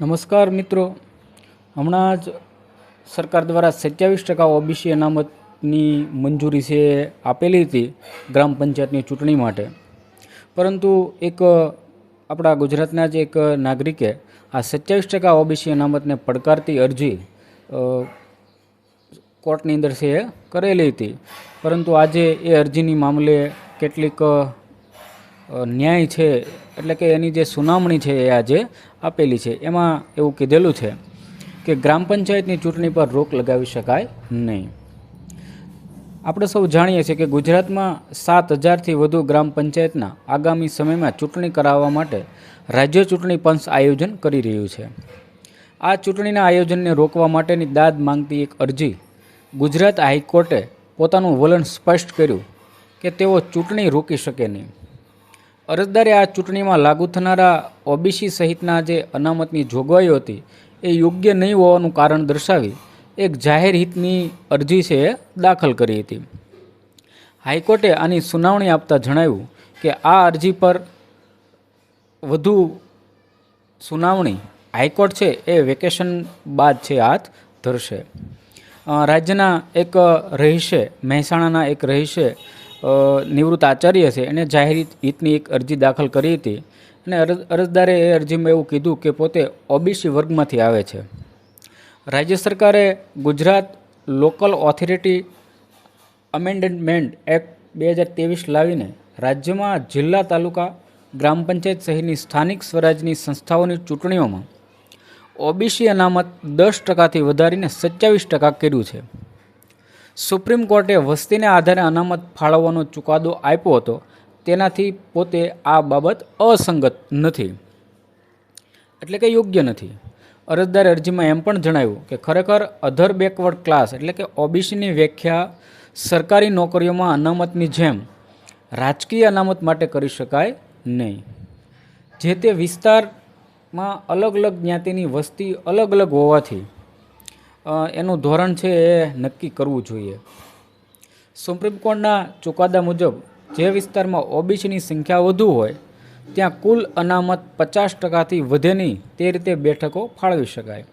નમસ્કાર મિત્રો. હમણાં જ સરકાર દ્વારા સત્યાવીસ ટકા ઓબીસી અનામતની મંજૂરી છે આપેલી હતી ગ્રામ પંચાયતની ચૂંટણી માટે. પરંતુ એક, આપણા ગુજરાતના જ એક નાગરિકે આ સત્યાવીસ ટકા ઓબીસી અનામતને પડકારતી અરજી કોર્ટની અંદર છે એ કરેલી હતી. પરંતુ આજે એ અરજીની મામલે કેટલીક ન્યાય છે, એટલે કે એની જે સુનાવણી છે એ આજે આપેલી છે. એમાં એવું કીધેલું છે કે ગ્રામ પંચાયતની ચૂંટણી પર રોક લગાવી શકાય નહીં. આપણે સૌ જાણીએ છીએ કે ગુજરાતમાં સાત હજારથી વધુ ગ્રામ પંચાયતના આગામી સમયમાં ચૂંટણી કરાવવા માટે રાજ્ય ચૂંટણી પંચ આયોજન કરી રહ્યું છે. આ ચૂંટણીના આયોજનને રોકવા માટેની દાદ માંગતી એક અરજી ગુજરાત હાઈકોર્ટે પોતાનું વલણ સ્પષ્ટ કર્યું કે તેઓ ચૂંટણી રોકી શકે નહીં. અરજદારે આ ચૂંટણીમાં લાગુ થનારા ઓબીસી સહિતના જે અનામતની જોગવાઈઓ હતી, એ યોગ્ય નહીં હોવાનું કારણ દર્શાવી એક જાહેર હિતની અરજી છે દાખલ કરી હતી. હાઈકોર્ટે આની સુનાવણી આપતા જણાવ્યું કે આ અરજી પર વધુ સુનાવણી હાઈકોર્ટ છે એ વેકેશન બાદ છે હાથ ધરશે. રાજ્યના એક રહીશે, મહેસાણાના એક રહીશે નિવૃત્ત આચાર્ય છે. એને જાહેર હિતની એક અરજી દાખલ કરી હતી. અને અરજ અરજદારે એ અરજીમાં એવું કીધું કે પોતે ઓબીસી વર્ગમાંથી આવે છે. રાજ્ય સરકારે Gujarat local authority amendment act બે હજાર ત્રેવીસ લાવીને રાજ્યમાં જિલ્લા, તાલુકા, ગ્રામ પંચાયત સહિતની સ્થાનિક સ્વરાજની સંસ્થાઓની ચૂંટણીઓમાં ઓબીસી અનામત દસ ટકાથી વધારીને સત્યાવીસ ટકા કર્યું છે. સુપ્રીમ કોર્ટે વસ્તીને આધારે અનામત ફાળવવાનો ચુકાદો આપ્યો હતો. તેનાથી પોતે આ બાબત અસંગત નથી. એટલે કે યોગ્ય નથી. અરજદાર અરજીમાં એમ પણ જણાવ્યું કે ખરેખર અધર બેકવર્ડ ક્લાસ એટલે કે ઓબીસીની વ્યાખ્યા સરકારી નોકરીઓમાં અનામતની જેમ રાજકીય અનામત માટે કરી શકાય નહીં. જે તે વિસ્તારમાં અલગ અલગ જ્ઞાતિની વસ્તી અલગ અલગ હોવાથી એનું ધોરણ છે એ નક્કી કરવું જોઈએ. સુપ્રીમ કોર્ટના ચુકાદા મુજબ જે વિસ્તારમાં ઓબીસીની સંખ્યા વધુ હોય, ત્યાં કુલ અનામત પચાસ ટકાથી વધે નહીં તે રીતે બેઠકો ફાળવી શકાય.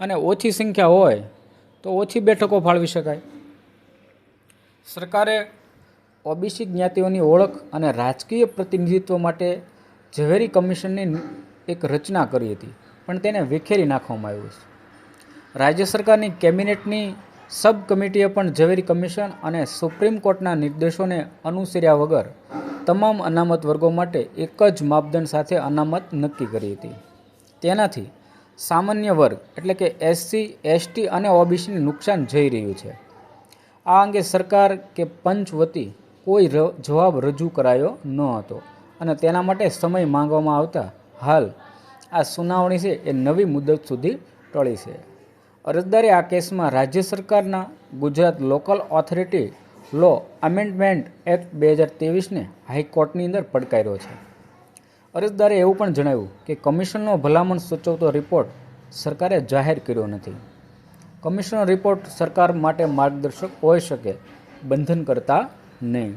અને ઓછી સંખ્યા હોય, તો ઓછી બેઠકો ફાળવી શકાય. સરકારે ઓબીસી જ્ઞાતિઓની ઓળખ અને રાજકીય પ્રતિનિધિત્વ માટે ઝવેરી કમિશનની એક રચના કરી હતી, પણ તેને વિખેરી નાખવામાં આવ્યું છે. રાજ્ય સરકારની કેબિનેટની સબ કમિટીએ પણ ઝવેરી કમિશન અને સુપ્રીમ કોર્ટના નિર્દેશોને અનુસર્યા વગર તમામ અનામત વર્ગો માટે એક જ માપદંડ સાથે અનામત નક્કી કરી હતી. તેનાથી સામાન્ય વર્ગ, એટલે કે એસસી, એસટી અને ઓબીસીને નુકસાન જઈ રહ્યું છે. આ અંગે સરકાર કે પંચ વતી કોઈ જવાબ રજૂ કરાયો ન હતો અને તેના માટે સમય માંગવામાં આવતા હાલ આ સુનાવણી છે એ નવી મુદત સુધી ટળી છે. અરજદારે આ કેસમાં રાજ્ય સરકારના Gujarat local authority law amendment act બે હજાર ત્રેવીસને હાઈકોર્ટની અંદર પડકાર્યો છે. અરજદારે એવું પણ જણાવ્યું કે કમિશનનો ભલામણ સૂચવતો રિપોર્ટ સરકારે જાહેર કર્યો નથી. કમિશનનો રિપોર્ટ સરકાર માટે માર્ગદર્શક હોઈ શકે, બંધન કરતા નહીં.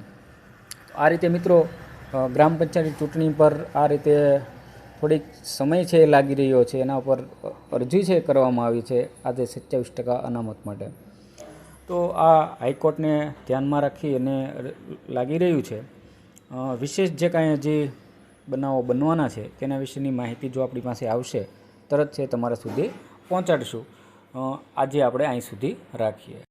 આ રીતે મિત્રો ગ્રામ પંચાયતની ચૂંટણી પર આ રીતે થોડીક સમય છે એ લાગી રહ્યો છે, એના પર અરજી છે કરવામાં આવી છે, આજે સત્યાવીસ ટકા અનામત માટે. તો આ હાઈકોર્ટને ધ્યાનમાં રાખી અને લાગી રહ્યું છે. વિશેષ જે કાંઈ હજી બનાવો બનવાના છે, તેના વિશેની માહિતી જો આપણી પાસે આવશે, તરત છે તમારા સુધી પહોંચાડીશું. આજે આપણે અહીં સુધી રાખીએ.